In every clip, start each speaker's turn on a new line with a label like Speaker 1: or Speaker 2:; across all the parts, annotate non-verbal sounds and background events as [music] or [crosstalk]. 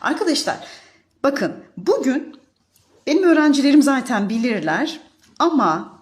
Speaker 1: Arkadaşlar bakın bugün benim öğrencilerim zaten bilirler ama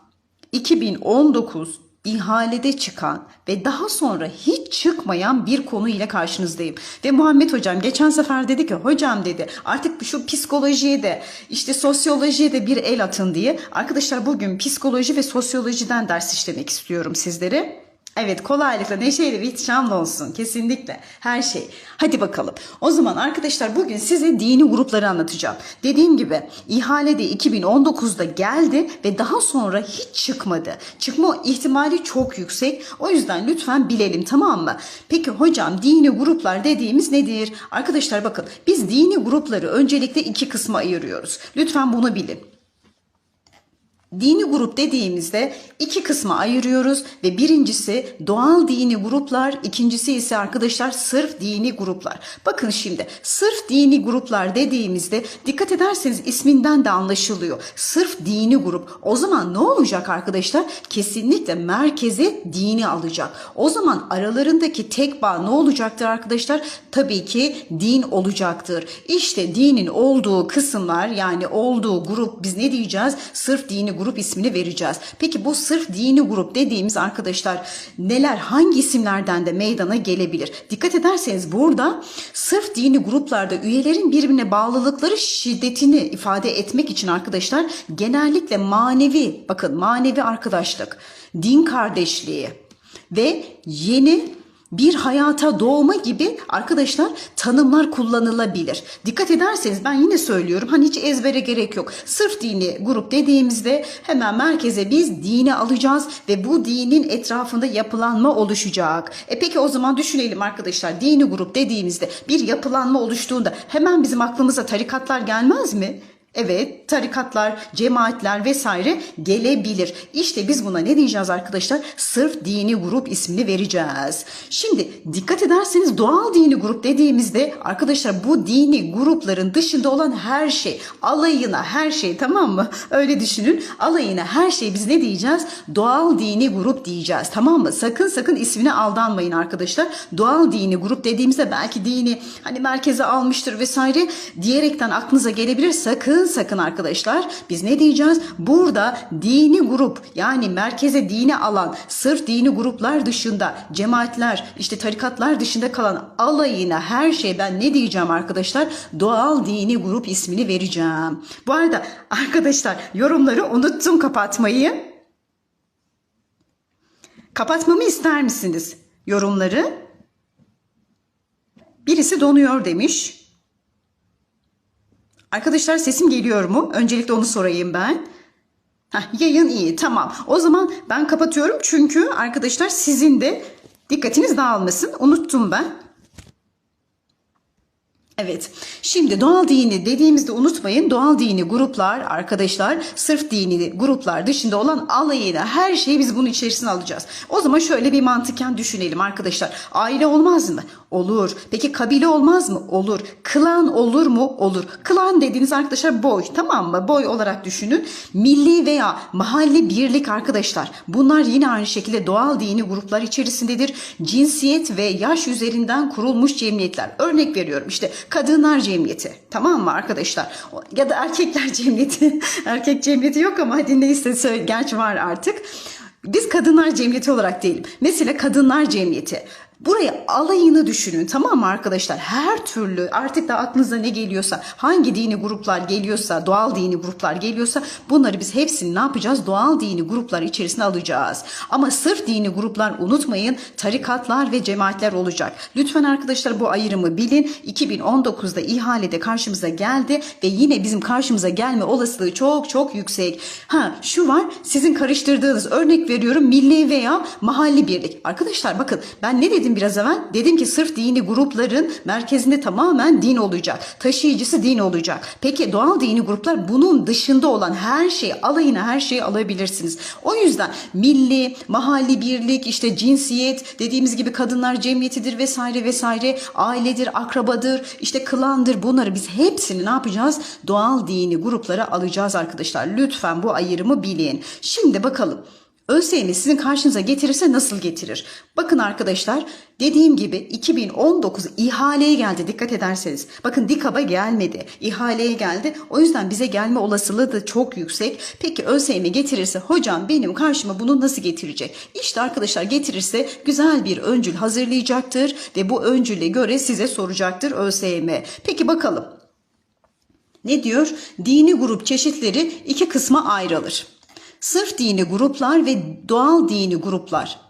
Speaker 1: 2019 ihalede çıkan ve daha sonra hiç çıkmayan bir konu ile karşınızdayım. Ve Muhammed hocam geçen sefer dedi ki hocam dedi artık şu psikolojiye de işte sosyolojiye de bir el atın diye. Arkadaşlar bugün psikoloji ve sosyolojiden ders işlemek istiyorum sizlere. Evet kolaylıkla neşeyle ve ihtişamla olsun kesinlikle her şey. Hadi bakalım. O zaman arkadaşlar bugün size dini grupları anlatacağım. Dediğim gibi ihalede 2019'da geldi ve daha sonra hiç çıkmadı. Çıkma ihtimali çok yüksek. O yüzden lütfen bilelim tamam mı? Peki hocam dini gruplar dediğimiz nedir? Arkadaşlar bakın biz dini grupları öncelikle iki kısma ayırıyoruz. Lütfen bunu bilin. Dini grup dediğimizde iki kısma ayırıyoruz ve birincisi doğal dini gruplar, ikincisi ise arkadaşlar sırf dini gruplar. Bakın şimdi sırf dini gruplar dediğimizde dikkat ederseniz isminden de anlaşılıyor. Sırf dini grup. O zaman ne olacak arkadaşlar? Kesinlikle merkeze dini alacak. O zaman aralarındaki tek bağ ne olacaktır arkadaşlar? Tabii ki din olacaktır. İşte dinin olduğu kısımlar yani olduğu grup biz ne diyeceğiz? Sırf dini grup ismini vereceğiz. Peki bu sırf dini grup dediğimiz arkadaşlar neler hangi isimlerden de meydana gelebilir? Dikkat ederseniz burada sırf dini gruplarda üyelerin birbirine bağlılıkları şiddetini ifade etmek için arkadaşlar genellikle manevi bakın manevi arkadaşlık, din kardeşliği ve yeni bir hayata doğma gibi arkadaşlar tanımlar kullanılabilir. Dikkat ederseniz ben yine söylüyorum hani hiç ezbere gerek yok. Sırf dini grup dediğimizde hemen merkeze biz dini alacağız ve bu dinin etrafında yapılanma oluşacak. E peki o zaman düşünelim arkadaşlar dini grup dediğimizde bir yapılanma oluştuğunda hemen bizim aklımıza tarikatlar gelmez mi? Evet, tarikatlar, cemaatler vesaire gelebilir. İşte biz buna ne diyeceğiz arkadaşlar? Sırf dini grup ismini vereceğiz. Şimdi dikkat ederseniz doğal dini grup dediğimizde arkadaşlar bu dini grupların dışında olan her şey, alayına her şey tamam mı? Öyle düşünün. Alayına her şey biz ne diyeceğiz? Doğal dini grup diyeceğiz. Tamam mı? Sakın sakın ismine aldanmayın arkadaşlar. Doğal dini grup dediğimizde belki dini hani merkeze almıştır vesaire diyerekten aklınıza gelebilir. Sakın sakın arkadaşlar biz ne diyeceğiz? Burada dini grup yani merkeze dini alan sırf dini gruplar dışında cemaatler işte tarikatlar dışında kalan alayına her şey ben ne diyeceğim arkadaşlar? Doğal dini grup ismini vereceğim. Bu arada arkadaşlar yorumları unuttum kapatmayı. Kapatmamı ister misiniz? Yorumları. Birisi donuyor demiş. Arkadaşlar sesim geliyor mu? Öncelikle onu sorayım ben. Heh, yayın iyi tamam. O zaman ben kapatıyorum çünkü arkadaşlar sizin de dikkatiniz dağılmasın. Unuttum ben. Evet. Şimdi doğal dini dediğimizde unutmayın doğal dini gruplar arkadaşlar sırf dini gruplar dışında olan alayına her şeyi biz bunun içerisine alacağız. O zaman şöyle bir mantıken düşünelim arkadaşlar. Aile olmaz mı? Olur. Peki kabile olmaz mı? Olur. Klan olur mu? Olur. Klan dediğiniz arkadaşlar boy tamam mı? Boy olarak düşünün. Milli veya mahalle birlik arkadaşlar. Bunlar yine aynı şekilde doğal dini gruplar içerisindedir. Cinsiyet ve yaş üzerinden kurulmuş cemiyetler. Örnek veriyorum işte kadınlar cemiyeti. Tamam mı arkadaşlar? Ya da erkekler [laughs] cemiyeti. Erkek cemiyeti yok ama hadi neyse. Gerçi var artık. Biz kadınlar cemiyeti olarak değilim. Mesela kadınlar cemiyeti. Buraya alayını düşünün tamam mı arkadaşlar? Her türlü artık da aklınıza ne geliyorsa, hangi dini gruplar geliyorsa, doğal dini gruplar geliyorsa bunları biz hepsini ne yapacağız? Doğal dini gruplar içerisine alacağız. Ama sırf dini gruplar unutmayın tarikatlar ve cemaatler olacak. Lütfen arkadaşlar bu ayrımı bilin. 2019'da ihalede karşımıza geldi ve yine bizim karşımıza gelme olasılığı çok çok yüksek. Ha şu var sizin karıştırdığınız örnek veriyorum milli veya mahalli birlik. Arkadaşlar bakın ben ne dedim biraz evvel? Dedim ki sırf dini grupların merkezinde tamamen din olacak. Taşıyıcısı din olacak. Peki doğal dini gruplar bunun dışında olan her şey alayına her şeyi alabilirsiniz. O yüzden milli, mahalli birlik, işte cinsiyet, dediğimiz gibi kadınlar cemiyetidir vesaire vesaire, ailedir, akrabadır, işte klandır bunları biz hepsini ne yapacağız? Doğal dini gruplara alacağız arkadaşlar. Lütfen bu ayrımı bilin. Şimdi bakalım. ÖSYM sizin karşınıza getirirse nasıl getirir? Bakın arkadaşlar dediğim gibi 2019 ihaleye geldi dikkat ederseniz. Bakın DİKAB'a gelmedi. ihaleye geldi. O yüzden bize gelme olasılığı da çok yüksek. Peki ÖSYM getirirse hocam benim karşıma bunu nasıl getirecek? İşte arkadaşlar getirirse güzel bir öncül hazırlayacaktır ve bu öncüle göre size soracaktır ÖSYM. Peki bakalım. Ne diyor? Dini grup çeşitleri iki kısma ayrılır. Sırf dini gruplar ve doğal dini gruplar.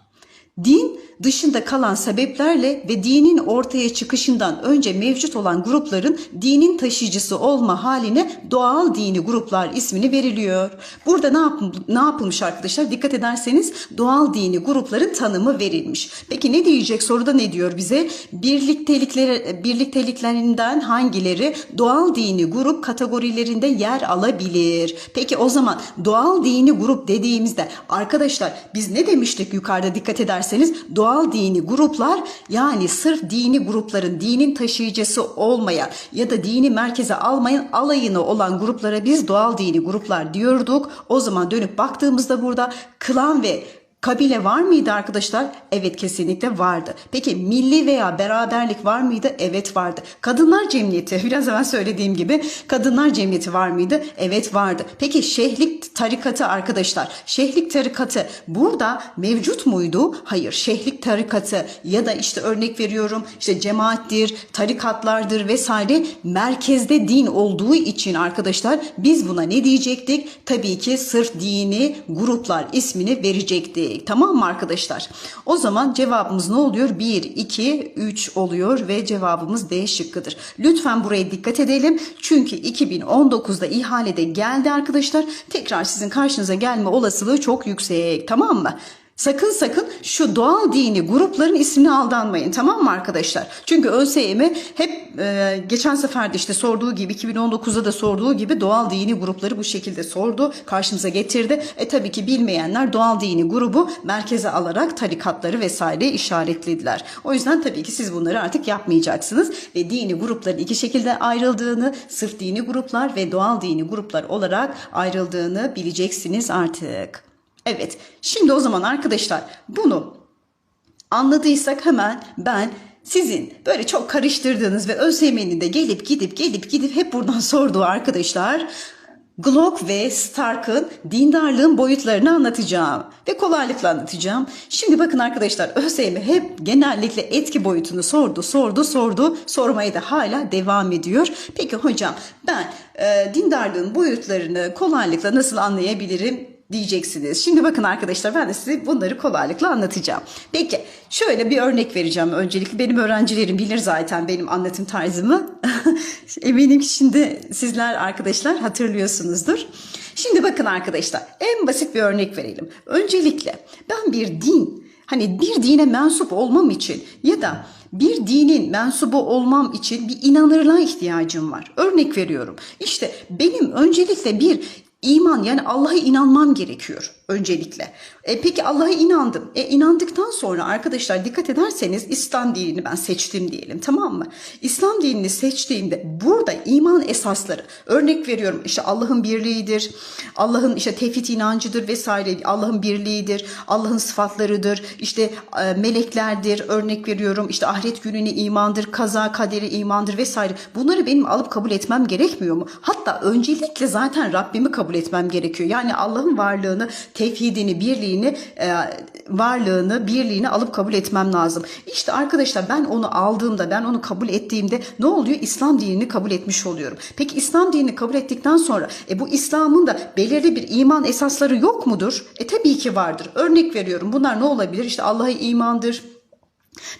Speaker 1: Din dışında kalan sebeplerle ve dinin ortaya çıkışından önce mevcut olan grupların dinin taşıyıcısı olma haline doğal dini gruplar ismini veriliyor. Burada ne, yap ne yapılmış arkadaşlar? Dikkat ederseniz doğal dini grupların tanımı verilmiş. Peki ne diyecek soruda ne diyor bize? Birliktelikleri, birlikteliklerinden hangileri doğal dini grup kategorilerinde yer alabilir? Peki o zaman doğal dini grup dediğimizde arkadaşlar biz ne demiştik yukarıda dikkat ederseniz doğal dini gruplar yani sırf dini grupların dinin taşıyıcısı olmaya ya da dini merkeze almayan alayını olan gruplara biz doğal dini gruplar diyorduk. O zaman dönüp baktığımızda burada klan ve Kabile var mıydı arkadaşlar? Evet kesinlikle vardı. Peki milli veya beraberlik var mıydı? Evet vardı. Kadınlar cemiyeti [laughs] biraz evvel söylediğim gibi kadınlar cemiyeti var mıydı? Evet vardı. Peki şehlik tarikatı arkadaşlar. Şehlik tarikatı burada mevcut muydu? Hayır. Şehlik tarikatı ya da işte örnek veriyorum işte cemaattir, tarikatlardır vesaire merkezde din olduğu için arkadaşlar biz buna ne diyecektik? Tabii ki sırf dini gruplar ismini verecektik. Tamam mı arkadaşlar? O zaman cevabımız ne oluyor? 1, 2, 3 oluyor ve cevabımız D şıkkıdır. Lütfen buraya dikkat edelim. Çünkü 2019'da ihalede geldi arkadaşlar. Tekrar sizin karşınıza gelme olasılığı çok yüksek. Tamam mı? Sakın sakın şu doğal dini grupların ismine aldanmayın tamam mı arkadaşlar? Çünkü ÖSYM hep e, geçen sefer de işte sorduğu gibi 2019'da da sorduğu gibi doğal dini grupları bu şekilde sordu. Karşımıza getirdi. E tabii ki bilmeyenler doğal dini grubu merkeze alarak tarikatları vesaire işaretlediler. O yüzden tabii ki siz bunları artık yapmayacaksınız. Ve dini grupların iki şekilde ayrıldığını sırf dini gruplar ve doğal dini gruplar olarak ayrıldığını bileceksiniz artık. Evet, şimdi o zaman arkadaşlar bunu anladıysak hemen ben sizin böyle çok karıştırdığınız ve ÖSYM'nin de gelip gidip gelip gidip hep buradan [laughs] sorduğu arkadaşlar Glock ve Stark'ın dindarlığın boyutlarını anlatacağım ve kolaylıkla anlatacağım. Şimdi bakın arkadaşlar ÖSYM hep genellikle etki boyutunu sordu, sordu, sordu. Sormaya da hala devam ediyor. Peki hocam ben e, dindarlığın boyutlarını kolaylıkla nasıl anlayabilirim? Diyeceksiniz. Şimdi bakın arkadaşlar ben de size bunları kolaylıkla anlatacağım. Peki şöyle bir örnek vereceğim öncelikle. Benim öğrencilerim bilir zaten benim anlatım tarzımı. [laughs] Eminim ki şimdi sizler arkadaşlar hatırlıyorsunuzdur. Şimdi bakın arkadaşlar en basit bir örnek verelim. Öncelikle ben bir din hani bir dine mensup olmam için ya da bir dinin mensubu olmam için bir inanırlığa ihtiyacım var. Örnek veriyorum. İşte benim öncelikle bir İman yani Allah'a inanmam gerekiyor öncelikle. E, peki Allah'a inandım. E, inandıktan sonra arkadaşlar dikkat ederseniz İslam dinini ben seçtim diyelim tamam mı? İslam dinini seçtiğimde burada iman esasları örnek veriyorum işte Allah'ın birliğidir. Allah'ın işte tevhid inancıdır vesaire. Allah'ın birliğidir. Allah'ın sıfatlarıdır. işte e, meleklerdir. Örnek veriyorum işte ahiret gününe imandır. Kaza kaderi imandır vesaire. Bunları benim alıp kabul etmem gerekmiyor mu? Hatta öncelikle zaten Rabbimi kabul etmem gerekiyor. Yani Allah'ın varlığını tevhidini, birliğini, e, varlığını, birliğini alıp kabul etmem lazım. İşte arkadaşlar ben onu aldığımda, ben onu kabul ettiğimde ne oluyor? İslam dinini kabul etmiş oluyorum. Peki İslam dinini kabul ettikten sonra e, bu İslam'ın da belirli bir iman esasları yok mudur? E tabii ki vardır. Örnek veriyorum. Bunlar ne olabilir? İşte Allah'a imandır,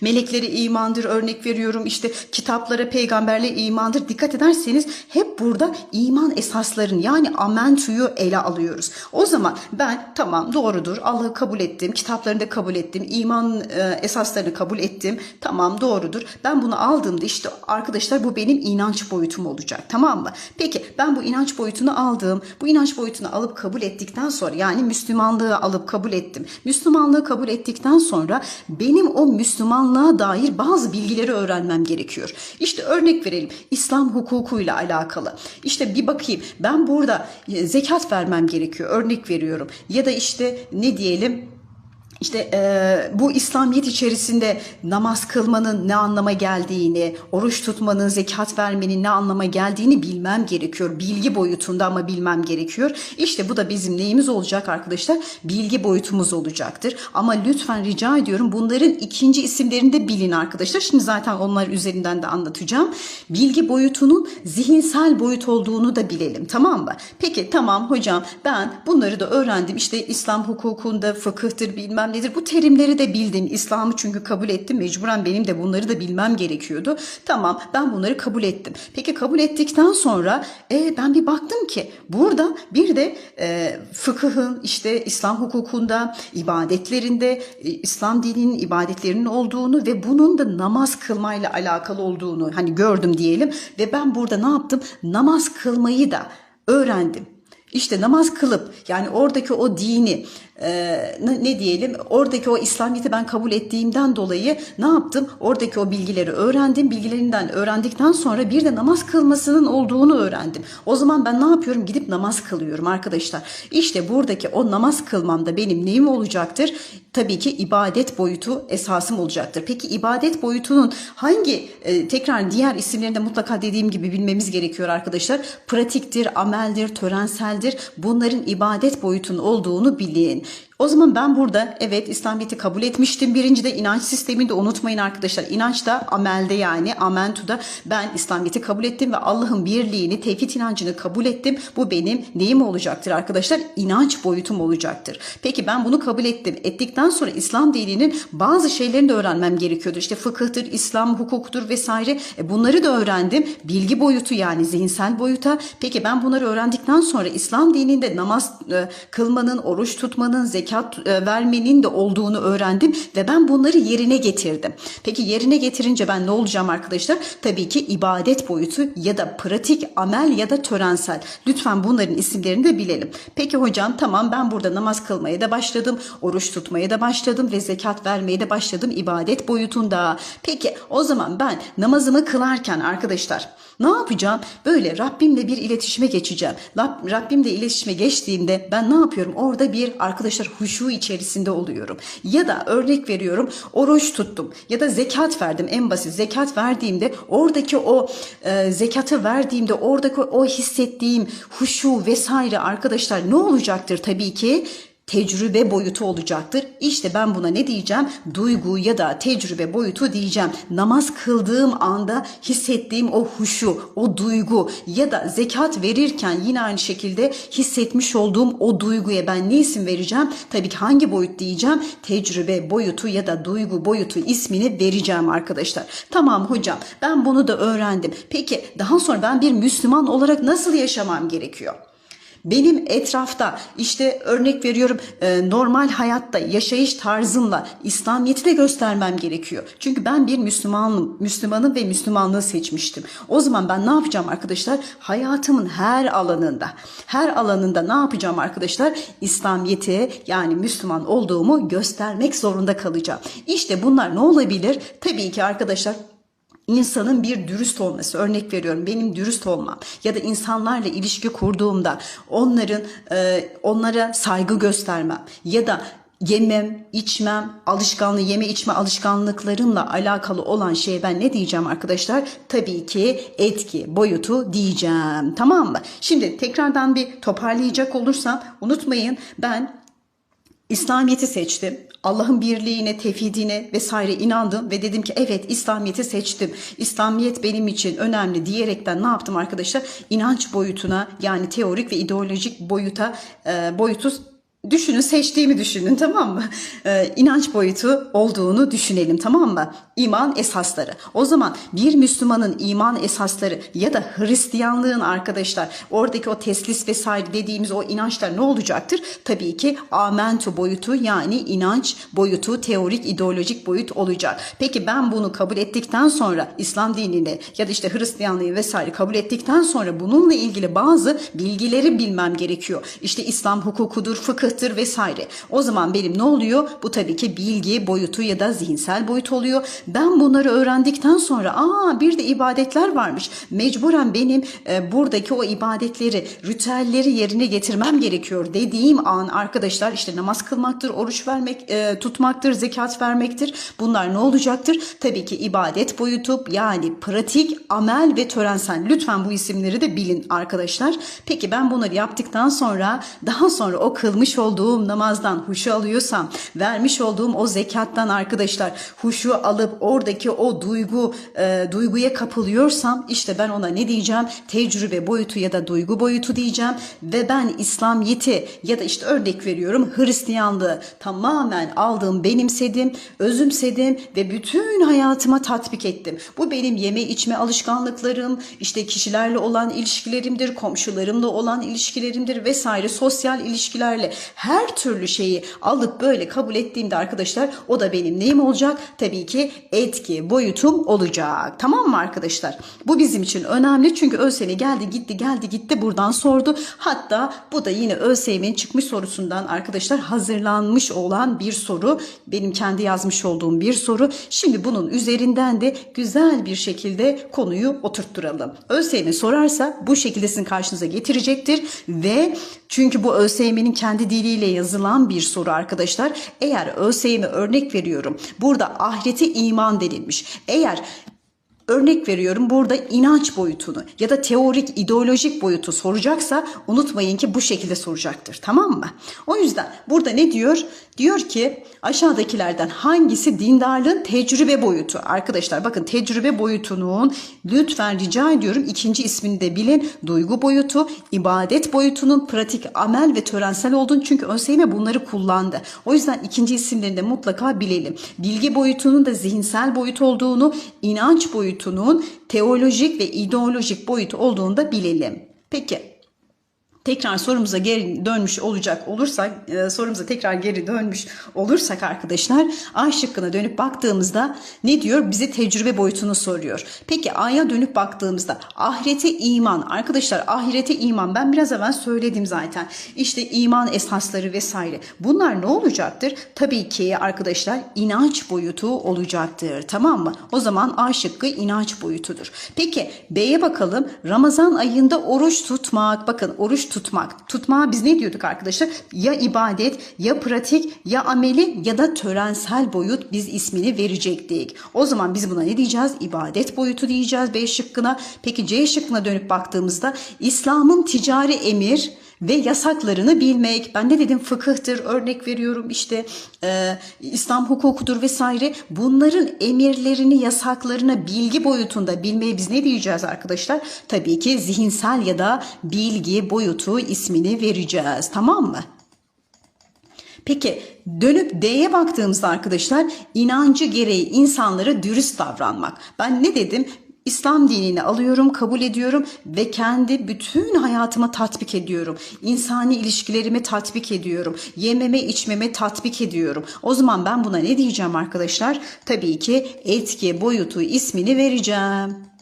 Speaker 1: Melekleri imandır örnek veriyorum. İşte kitaplara peygamberle imandır. Dikkat ederseniz hep burada iman esasların yani amentuyu ele alıyoruz. O zaman ben tamam doğrudur. Allah'ı kabul ettim kitaplarını da kabul ettim iman e, esaslarını kabul ettim. Tamam doğrudur. Ben bunu aldığımda işte arkadaşlar bu benim inanç boyutum olacak tamam mı? Peki ben bu inanç boyutunu aldım. Bu inanç boyutunu alıp kabul ettikten sonra yani Müslümanlığı alıp kabul ettim. Müslümanlığı kabul ettikten sonra benim o Müslüman Müslümanlığa dair bazı bilgileri öğrenmem gerekiyor. İşte örnek verelim İslam hukukuyla alakalı. İşte bir bakayım ben burada e, zekat vermem gerekiyor örnek veriyorum. Ya da işte ne diyelim işte e, bu İslamiyet içerisinde namaz kılmanın ne anlama geldiğini, oruç tutmanın, zekat vermenin ne anlama geldiğini bilmem gerekiyor. Bilgi boyutunda ama bilmem gerekiyor. İşte bu da bizim neyimiz olacak arkadaşlar? Bilgi boyutumuz olacaktır. Ama lütfen rica ediyorum bunların ikinci isimlerini de bilin arkadaşlar. Şimdi zaten onlar üzerinden de anlatacağım. Bilgi boyutunun zihinsel boyut olduğunu da bilelim tamam mı? Peki tamam hocam ben bunları da öğrendim. İşte İslam hukukunda fıkıhtır bilmem nedir. Bu terimleri de bildim. İslam'ı çünkü kabul ettim. Mecburen benim de bunları da bilmem gerekiyordu. Tamam ben bunları kabul ettim. Peki kabul ettikten sonra e, ben bir baktım ki burada bir de e, fıkıhın işte İslam hukukunda ibadetlerinde e, İslam dininin ibadetlerinin olduğunu ve bunun da namaz kılmayla alakalı olduğunu hani gördüm diyelim ve ben burada ne yaptım? Namaz kılmayı da öğrendim. İşte namaz kılıp yani oradaki o dini e, ne, diyelim oradaki o İslamiyet'i ben kabul ettiğimden dolayı ne yaptım? Oradaki o bilgileri öğrendim. Bilgilerinden öğrendikten sonra bir de namaz kılmasının olduğunu öğrendim. O zaman ben ne yapıyorum? Gidip namaz kılıyorum arkadaşlar. İşte buradaki o namaz kılmamda benim neyim olacaktır? Tabii ki ibadet boyutu esasım olacaktır. Peki ibadet boyutunun hangi e, tekrar diğer isimlerini de mutlaka dediğim gibi bilmemiz gerekiyor arkadaşlar. Pratiktir, ameldir, törenseldir. Bunların ibadet boyutunun olduğunu bilin. O zaman ben burada evet İslamiyet'i kabul etmiştim. Birinci de inanç sistemini de unutmayın arkadaşlar. İnanç da amelde yani amentuda ben İslamiyet'i kabul ettim ve Allah'ın birliğini, tevhid inancını kabul ettim. Bu benim neyim olacaktır arkadaşlar? İnanç boyutum olacaktır. Peki ben bunu kabul ettim. Ettikten sonra İslam dininin bazı şeylerini de öğrenmem gerekiyordu. İşte fıkıhtır, İslam hukukudur vesaire. E bunları da öğrendim. Bilgi boyutu yani zihinsel boyuta. Peki ben bunları öğrendikten sonra İslam dininde namaz e, kılmanın, oruç tutmanın, zekat zekat e, vermenin de olduğunu öğrendim ve ben bunları yerine getirdim. Peki yerine getirince ben ne olacağım arkadaşlar? Tabii ki ibadet boyutu ya da pratik amel ya da törensel. Lütfen bunların isimlerini de bilelim. Peki hocam tamam ben burada namaz kılmaya da başladım, oruç tutmaya da başladım ve zekat vermeye de başladım ibadet boyutunda. Peki o zaman ben namazımı kılarken arkadaşlar ne yapacağım? Böyle Rabbimle bir iletişime geçeceğim. Rabbimle iletişime geçtiğimde ben ne yapıyorum? Orada bir arkadaşlar huşu içerisinde oluyorum. Ya da örnek veriyorum oruç tuttum ya da zekat verdim en basit zekat verdiğimde oradaki o e, zekatı verdiğimde oradaki o hissettiğim huşu vesaire arkadaşlar ne olacaktır tabii ki tecrübe boyutu olacaktır. İşte ben buna ne diyeceğim? Duygu ya da tecrübe boyutu diyeceğim. Namaz kıldığım anda hissettiğim o huşu, o duygu ya da zekat verirken yine aynı şekilde hissetmiş olduğum o duyguya ben ne isim vereceğim? Tabii ki hangi boyut diyeceğim? Tecrübe boyutu ya da duygu boyutu ismini vereceğim arkadaşlar. Tamam hocam ben bunu da öğrendim. Peki daha sonra ben bir Müslüman olarak nasıl yaşamam gerekiyor? Benim etrafta işte örnek veriyorum e, normal hayatta yaşayış tarzımla İslamiyet'i de göstermem gerekiyor. Çünkü ben bir Müslümanım, Müslümanım ve Müslümanlığı seçmiştim. O zaman ben ne yapacağım arkadaşlar? Hayatımın her alanında, her alanında ne yapacağım arkadaşlar? İslamiyet'i yani Müslüman olduğumu göstermek zorunda kalacağım. İşte bunlar ne olabilir? Tabii ki arkadaşlar insanın bir dürüst olması örnek veriyorum benim dürüst olmam ya da insanlarla ilişki kurduğumda onların e, onlara saygı göstermem ya da yemem, içmem, alışkanlığı, yeme içme alışkanlıklarımla alakalı olan şeye ben ne diyeceğim arkadaşlar? Tabii ki etki, boyutu diyeceğim. Tamam mı? Şimdi tekrardan bir toparlayacak olursam unutmayın ben İslamiyet'i seçtim. Allah'ın birliğine, tevhidine vesaire inandım ve dedim ki evet İslamiyet'i seçtim. İslamiyet benim için önemli diyerekten ne yaptım arkadaşlar? İnanç boyutuna yani teorik ve ideolojik boyuta e, boyutu düşünün seçtiğimi düşünün [laughs] tamam mı? Ee, inanç boyutu olduğunu düşünelim tamam mı? İman esasları. O zaman bir Müslümanın iman esasları ya da Hristiyanlığın arkadaşlar oradaki o teslis vesaire dediğimiz o inançlar ne olacaktır? Tabii ki amentu boyutu yani inanç boyutu teorik ideolojik boyut olacak. Peki ben bunu kabul ettikten sonra İslam dinini ya da işte Hristiyanlığı vesaire kabul ettikten sonra bununla ilgili bazı bilgileri bilmem gerekiyor. İşte İslam hukukudur, fıkıh fıkıhtır vesaire. O zaman benim ne oluyor? Bu tabii ki bilgi boyutu ya da zihinsel boyut oluyor. Ben bunları öğrendikten sonra aa bir de ibadetler varmış. Mecburen benim e, buradaki o ibadetleri, ritüelleri yerine getirmem gerekiyor dediğim an arkadaşlar işte namaz kılmaktır, oruç vermek, e, tutmaktır, zekat vermektir. Bunlar ne olacaktır? Tabii ki ibadet boyutu yani pratik, amel ve törensel. Lütfen bu isimleri de bilin arkadaşlar. Peki ben bunları yaptıktan sonra daha sonra o kılmış olduğum namazdan huşu alıyorsam, vermiş olduğum o zekattan arkadaşlar huşu alıp oradaki o duygu e, duyguya kapılıyorsam işte ben ona ne diyeceğim? Tecrübe boyutu ya da duygu boyutu diyeceğim ve ben İslamiyeti ya da işte örnek veriyorum Hristiyanlığı tamamen aldım, benimsedim, özümsedim ve bütün hayatıma tatbik ettim. Bu benim yeme içme alışkanlıklarım, işte kişilerle olan ilişkilerimdir, komşularımla olan ilişkilerimdir vesaire sosyal ilişkilerle her türlü şeyi alıp böyle kabul ettiğimde arkadaşlar o da benim neyim olacak? Tabii ki etki boyutum olacak. Tamam mı arkadaşlar? Bu bizim için önemli çünkü ÖSYM geldi gitti geldi gitti buradan sordu. Hatta bu da yine ÖSYM'nin çıkmış sorusundan arkadaşlar hazırlanmış olan bir soru. Benim kendi yazmış olduğum bir soru. Şimdi bunun üzerinden de güzel bir şekilde konuyu oturtturalım. ÖSYM sorarsa bu şekilde sizin karşınıza getirecektir ve çünkü bu ÖSYM'nin kendi diliyle yazılan bir soru arkadaşlar. Eğer ÖSYM örnek veriyorum. Burada ahireti iman denilmiş. Eğer Örnek veriyorum burada inanç boyutunu ya da teorik ideolojik boyutu soracaksa unutmayın ki bu şekilde soracaktır tamam mı? O yüzden burada ne diyor? Diyor ki aşağıdakilerden hangisi dindarlığın tecrübe boyutu? Arkadaşlar bakın tecrübe boyutunun lütfen rica ediyorum ikinci ismini de bilin. Duygu boyutu, ibadet boyutunun pratik, amel ve törensel olduğunu çünkü ÖSYM bunları kullandı. O yüzden ikinci isimlerini de mutlaka bilelim. Bilgi boyutunun da zihinsel boyut olduğunu, inanç boyutunun teolojik ve ideolojik boyut olduğunu da bilelim. Peki tekrar sorumuza geri dönmüş olacak olursak, e, sorumuza tekrar geri dönmüş olursak arkadaşlar A şıkkına dönüp baktığımızda ne diyor? Bize tecrübe boyutunu soruyor. Peki A'ya dönüp baktığımızda ahirete iman. Arkadaşlar ahirete iman ben biraz evvel söyledim zaten. İşte iman esasları vesaire. Bunlar ne olacaktır? Tabii ki arkadaşlar inanç boyutu olacaktır. Tamam mı? O zaman A şıkkı inanç boyutudur. Peki B'ye bakalım. Ramazan ayında oruç tutmak. Bakın oruç tutmak. Tutmağa biz ne diyorduk arkadaşlar? Ya ibadet, ya pratik, ya ameli ya da törensel boyut biz ismini verecektik. O zaman biz buna ne diyeceğiz? İbadet boyutu diyeceğiz B şıkkına. Peki C şıkkına dönüp baktığımızda İslam'ın ticari emir ve yasaklarını bilmek. Ben ne dedim fıkıhtır örnek veriyorum işte e, İslam hukukudur vesaire. Bunların emirlerini yasaklarını bilgi boyutunda bilmeye biz ne diyeceğiz arkadaşlar? Tabii ki zihinsel ya da bilgi boyutu ismini vereceğiz tamam mı? Peki dönüp D'ye baktığımızda arkadaşlar inancı gereği insanlara dürüst davranmak. Ben ne dedim? İslam dinini alıyorum, kabul ediyorum ve kendi bütün hayatıma tatbik ediyorum. İnsani ilişkilerimi tatbik ediyorum. Yememe, içmeme tatbik ediyorum. O zaman ben buna ne diyeceğim arkadaşlar? Tabii ki etki boyutu ismini vereceğim.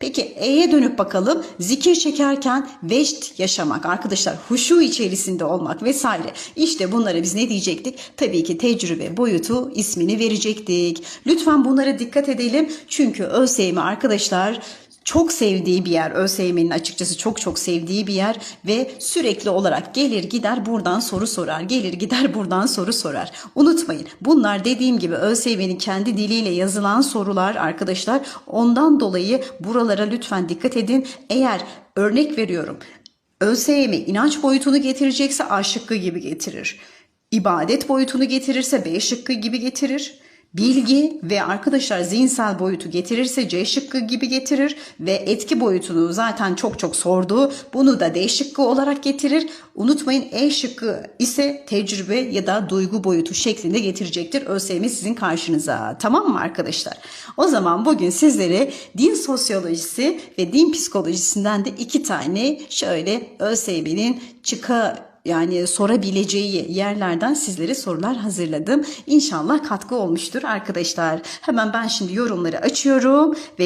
Speaker 1: Peki E'ye dönüp bakalım. Zikir çekerken veşt yaşamak arkadaşlar huşu içerisinde olmak vesaire. İşte bunlara biz ne diyecektik? Tabii ki tecrübe boyutu ismini verecektik. Lütfen bunlara dikkat edelim. Çünkü ÖSYM arkadaşlar çok sevdiği bir yer. ÖSYM'nin açıkçası çok çok sevdiği bir yer ve sürekli olarak gelir gider buradan soru sorar. Gelir gider [laughs] buradan soru sorar. Unutmayın bunlar dediğim gibi ÖSYM'nin kendi diliyle yazılan sorular arkadaşlar. Ondan dolayı buralara lütfen dikkat edin. Eğer örnek veriyorum ÖSYM inanç boyutunu getirecekse A şıkkı gibi getirir. İbadet boyutunu getirirse B şıkkı gibi getirir. Bilgi ve arkadaşlar zihinsel boyutu getirirse C şıkkı gibi getirir ve etki boyutunu zaten çok çok sordu. Bunu da D şıkkı olarak getirir. Unutmayın E şıkkı ise tecrübe ya da duygu boyutu şeklinde getirecektir. ÖSYM sizin karşınıza. Tamam mı arkadaşlar? O zaman bugün sizlere din sosyolojisi ve din psikolojisinden de iki tane şöyle ÖSYM'nin çıka yani sorabileceği yerlerden sizlere sorular hazırladım. İnşallah katkı olmuştur arkadaşlar. Hemen ben şimdi yorumları açıyorum ve